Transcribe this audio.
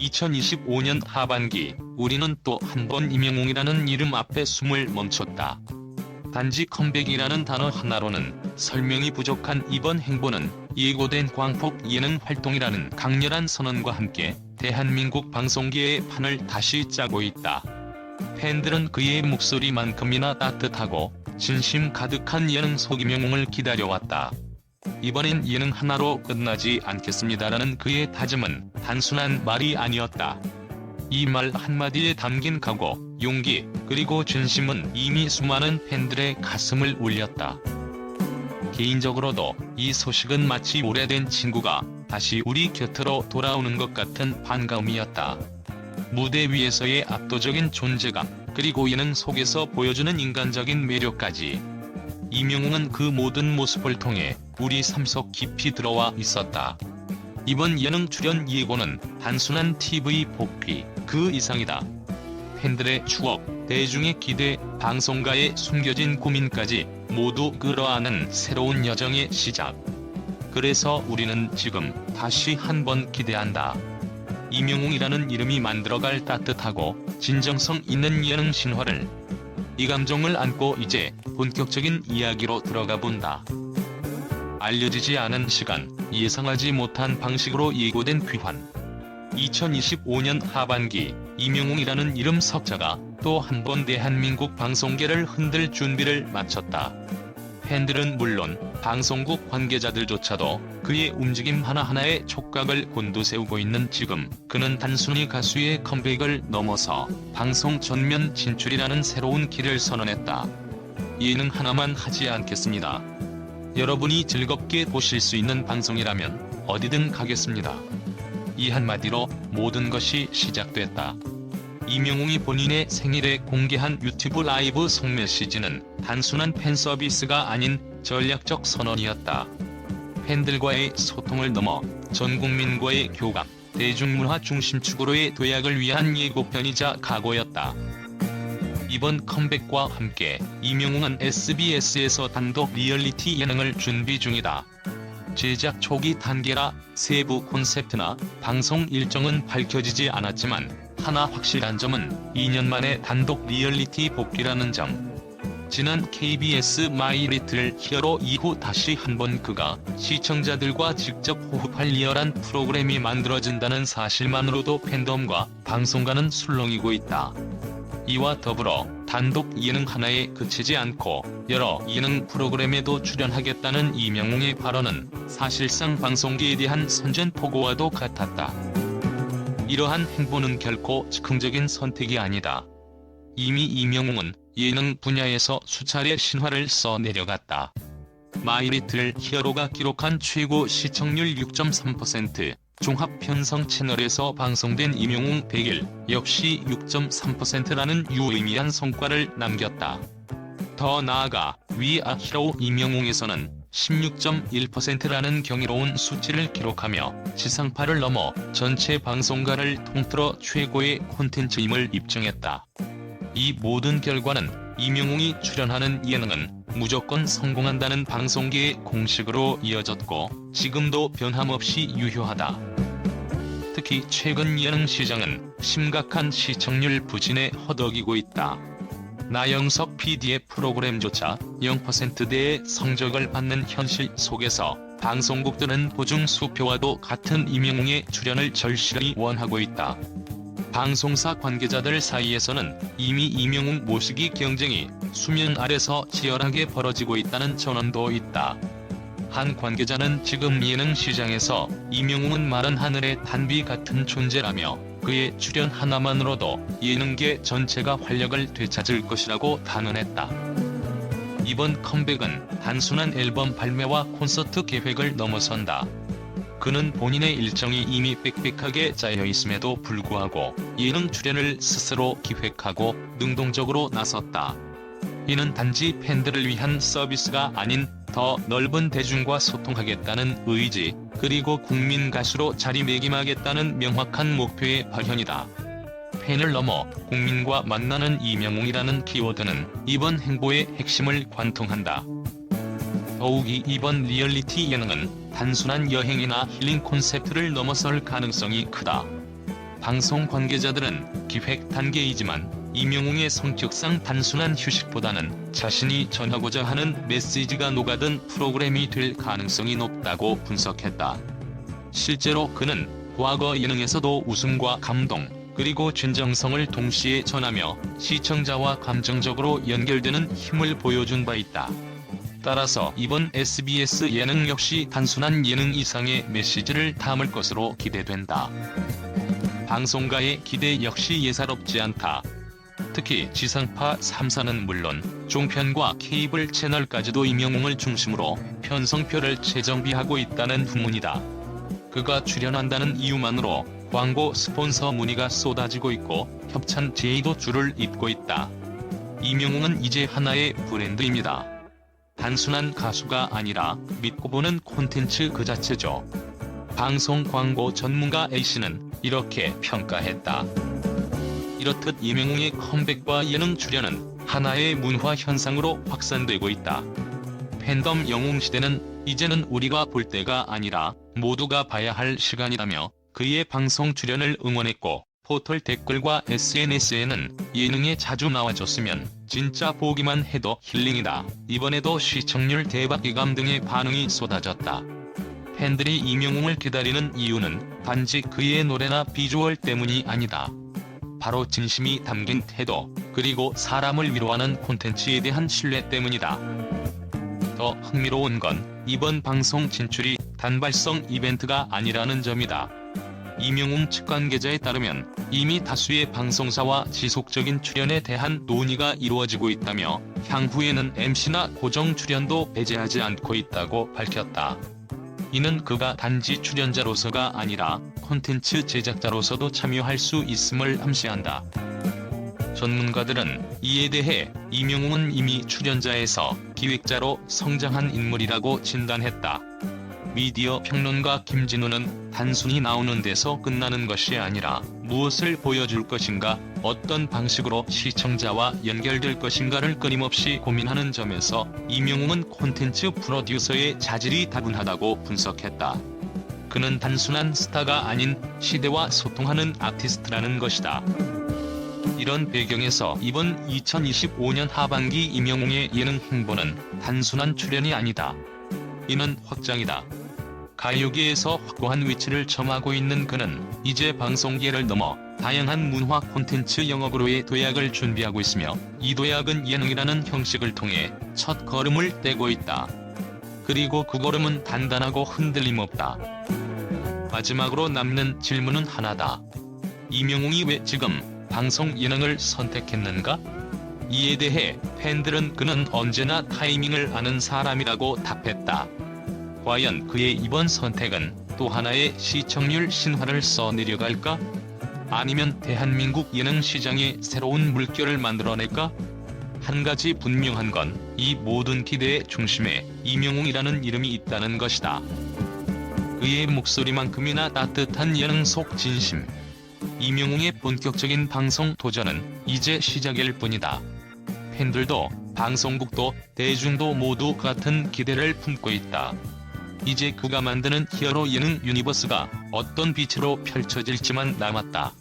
2025년 하반기 우리는 또 한 번 임영웅이라는 이름 앞에 숨을 멈췄다. 단지 컴백이라는 단어 하나로는 설명이 부족한 이번 행보는 예고된 광폭 예능 활동이라는 강렬한 선언과 함께 대한민국 방송계의 판을 다시 짜고 있다. 팬들은 그의 목소리만큼이나 따뜻하고 진심 가득한 예능 속임영웅을 기다려왔다. 이번엔 예능 하나로 끝나지 않겠습니다라는 그의 다짐은 단순한 말이 아니었다. 이 말 한마디에 담긴 각오, 용기, 그리고 진심은 이미 수많은 팬들의 가슴을 울렸다. 개인적으로도 이 소식은 마치 오래된 친구가 다시 우리 곁으로 돌아오는 것 같은 반가움이었다. 무대 위에서의 압도적인 존재감, 그리고 예능 속에서 보여주는 인간적인 매력까지. 이명웅은 그 모든 모습을 통해 우리 삶 속 깊이 들어와 있었다. 이번 예능 출연 예고는 단순한 TV 복귀 그 이상이다. 팬들의 추억, 대중의 기대, 방송가의 숨겨진 고민까지 모두 끌어안은 새로운 여정의 시작. 그래서 우리는 지금 다시 한번 기대한다. 이명웅이라는 이름이 만들어갈 따뜻하고 진정성 있는 예능 신화를 이 감정을 안고 이제 본격적인 이야기로 들어가 본다. 알려지지 않은 시간, 예상하지 못한 방식으로 예고된 귀환. 2025년 하반기 이명웅이라는 이름 석자가 또 한 번 대한민국 방송계를 흔들 준비를 마쳤다. 팬들은 물론 방송국 관계자들조차도 그의 움직임 하나하나에 촉각을 곤두세우고 있는 지금 그는 단순히 가수의 컴백을 넘어서 방송 전면 진출이라는 새로운 길을 선언했다. 예능 하나만 하지 않겠습니다. 여러분이 즐겁게 보실 수 있는 방송이라면 어디든 가겠습니다. 이 한마디로 모든 것이 시작됐다. 이명웅이 본인의 생일에 공개한 유튜브 라이브 송 메시지는 단순한 팬 서비스가 아닌 전략적 선언이었다. 팬들과의 소통을 넘어 전 국민과의 교감, 대중문화 중심축으로의 도약을 위한 예고편이자 각오였다. 이번 컴백과 함께 이명웅은 SBS에서 단독 리얼리티 예능을 준비 중이다. 제작 초기 단계라 세부 콘셉트나 방송 일정은 밝혀지지 않았지만 하나 확실한 점은 2년 만에 단독 리얼리티 복귀라는 점. 지난 KBS 마이 리틀 히어로 이후 다시 한번 그가 시청자들과 직접 호흡할 리얼한 프로그램이 만들어진다는 사실만으로도 팬덤과 방송가는 술렁이고 있다. 이와 더불어 단독 예능 하나에 그치지 않고 여러 예능 프로그램에도 출연하겠다는 이명웅의 발언은 사실상 방송계에 대한 선전포고와도 같았다. 이러한 행보는 결코 즉흥적인 선택이 아니다. 이미 이명웅은 예능 분야에서 수차례 신화를 써 내려갔다. 마이리틀 히어로가 기록한 최고 시청률 6.3%, 종합 편성 채널에서 방송된 임영웅 100일 역시 6.3%라는 유의미한 성과를 남겼다. 더 나아가 위아 히로 임영웅에서는 16.1%라는 경이로운 수치를 기록하며 지상파를 넘어 전체 방송가를 통틀어 최고의 콘텐츠임을 입증했다. 이 모든 결과는 이명웅이 출연하는 예능은 무조건 성공한다는 방송계의 공식으로 이어졌고 지금도 변함없이 유효하다. 특히 최근 예능 시장은 심각한 시청률 부진에 허덕이고 있다. 나영석 PD의 프로그램조차 0%대의 성적을 받는 현실 속에서 방송국들은 보증 수표와도 같은 이명웅의 출연을 절실히 원하고 있다. 방송사 관계자들 사이에서는 이미 이명웅 모시기 경쟁이 수면 아래서 치열하게 벌어지고 있다는 전언도 있다. 한 관계자는 지금 예능 시장에서 이명웅은 마른 하늘의 단비 같은 존재라며 그의 출연 하나만으로도 예능계 전체가 활력을 되찾을 것이라고 단언했다. 이번 컴백은 단순한 앨범 발매와 콘서트 계획을 넘어선다. 그는 본인의 일정이 이미 빽빽하게 짜여 있음에도 불구하고 예능 출연을 스스로 기획하고 능동적으로 나섰다. 이는 단지 팬들을 위한 서비스가 아닌 더 넓은 대중과 소통하겠다는 의지, 그리고 국민 가수로 자리매김하겠다는 명확한 목표의 발현이다. 팬을 넘어 국민과 만나는 이명웅이라는 키워드는 이번 행보의 핵심을 관통한다. 더욱이 이번 리얼리티 예능은 단순한 여행이나 힐링 콘셉트를 넘어설 가능성이 크다. 방송 관계자들은 기획 단계이지만 이명웅의 성격상 단순한 휴식보다는 자신이 전하고자 하는 메시지가 녹아든 프로그램이 될 가능성이 높다고 분석했다. 실제로 그는 과거 예능에서도 웃음과 감동, 그리고 진정성을 동시에 전하며 시청자와 감정적으로 연결되는 힘을 보여준 바 있다. 따라서 이번 SBS 예능 역시 단순한 예능 이상의 메시지를 담을 것으로 기대된다. 방송가의 기대 역시 예사롭지 않다. 특히 지상파 3사는 물론 종편과 케이블 채널까지도 임영웅을 중심으로 편성표를 재정비하고 있다는 후문이다. 그가 출연한다는 이유만으로 광고 스폰서 문의가 쏟아지고 있고 협찬 제의도 줄을 잇고 있다. 이명웅은 이제 하나의 브랜드입니다. 단순한 가수가 아니라 믿고 보는 콘텐츠 그 자체죠. 방송 광고 전문가 A씨는 이렇게 평가했다. 이렇듯 이명웅의 컴백과 예능 출연은 하나의 문화 현상으로 확산되고 있다. 팬덤 영웅 시대는 이제는 우리가 볼 때가 아니라 모두가 봐야 할 시간이라며 그의 방송 출연을 응원했고 포털 댓글과 SNS에는 예능에 자주 나와줬으면 진짜 보기만 해도 힐링이다. 이번에도 시청률 대박기감 등의 반응이 쏟아졌다. 팬들이 이명웅을 기다리는 이유는 단지 그의 노래나 비주얼 때문이 아니다. 바로 진심이 담긴 태도, 그리고 사람을 위로하는 콘텐츠에 대한 신뢰 때문이다. 더 흥미로운 건 이번 방송 진출이 단발성 이벤트가 아니라는 점이다. 이명웅 측 관계자에 따르면 이미 다수의 방송사와 지속적인 출연에 대한 논의가 이루어지고 있다며 향후에는 MC나 고정 출연도 배제하지 않고 있다고 밝혔다. 이는 그가 단지 출연자로서가 아니라 콘텐츠 제작자로서도 참여할 수 있음을 암시한다. 전문가들은 이에 대해 이명웅은 이미 출연자에서 기획자로 성장한 인물이라고 진단했다. 미디어 평론가 김진우는 단순히 나오는 데서 끝나는 것이 아니라 무엇을 보여줄 것인가, 어떤 방식으로 시청자와 연결될 것인가를 끊임없이 고민하는 점에서 이명웅은 콘텐츠 프로듀서의 자질이 다분하다고 분석했다. 그는 단순한 스타가 아닌 시대와 소통하는 아티스트라는 것이다. 이런 배경에서 이번 2025년 하반기 이명웅의 예능 행보는 단순한 출연이 아니다. 이는 확장이다. 가요계에서 확고한 위치를 점하고 있는 그는 이제 방송계를 넘어 다양한 문화 콘텐츠 영업으로의 도약을 준비하고 있으며 이 도약은 예능이라는 형식을 통해 첫 걸음을 떼고 있다. 그리고 그 걸음은 단단하고 흔들림 없다. 마지막으로 남는 질문은 하나다. 이명웅이 왜 지금 방송 예능을 선택했는가? 이에 대해 팬들은 그는 언제나 타이밍을 아는 사람이라고 답했다. 과연 그의 이번 선택은 또 하나의 시청률 신화를 써내려갈까? 아니면 대한민국 예능 시장에 새로운 물결을 만들어낼까? 한 가지 분명한 건 이 모든 기대의 중심에 이명웅이라는 이름이 있다는 것이다. 그의 목소리만큼이나 따뜻한 예능 속 진심. 이명웅의 본격적인 방송 도전은 이제 시작일 뿐이다. 팬들도 방송국도 대중도 모두 같은 기대를 품고 있다. 이제 그가 만드는 히어로 예능 유니버스가 어떤 빛으로 펼쳐질지만 남았다.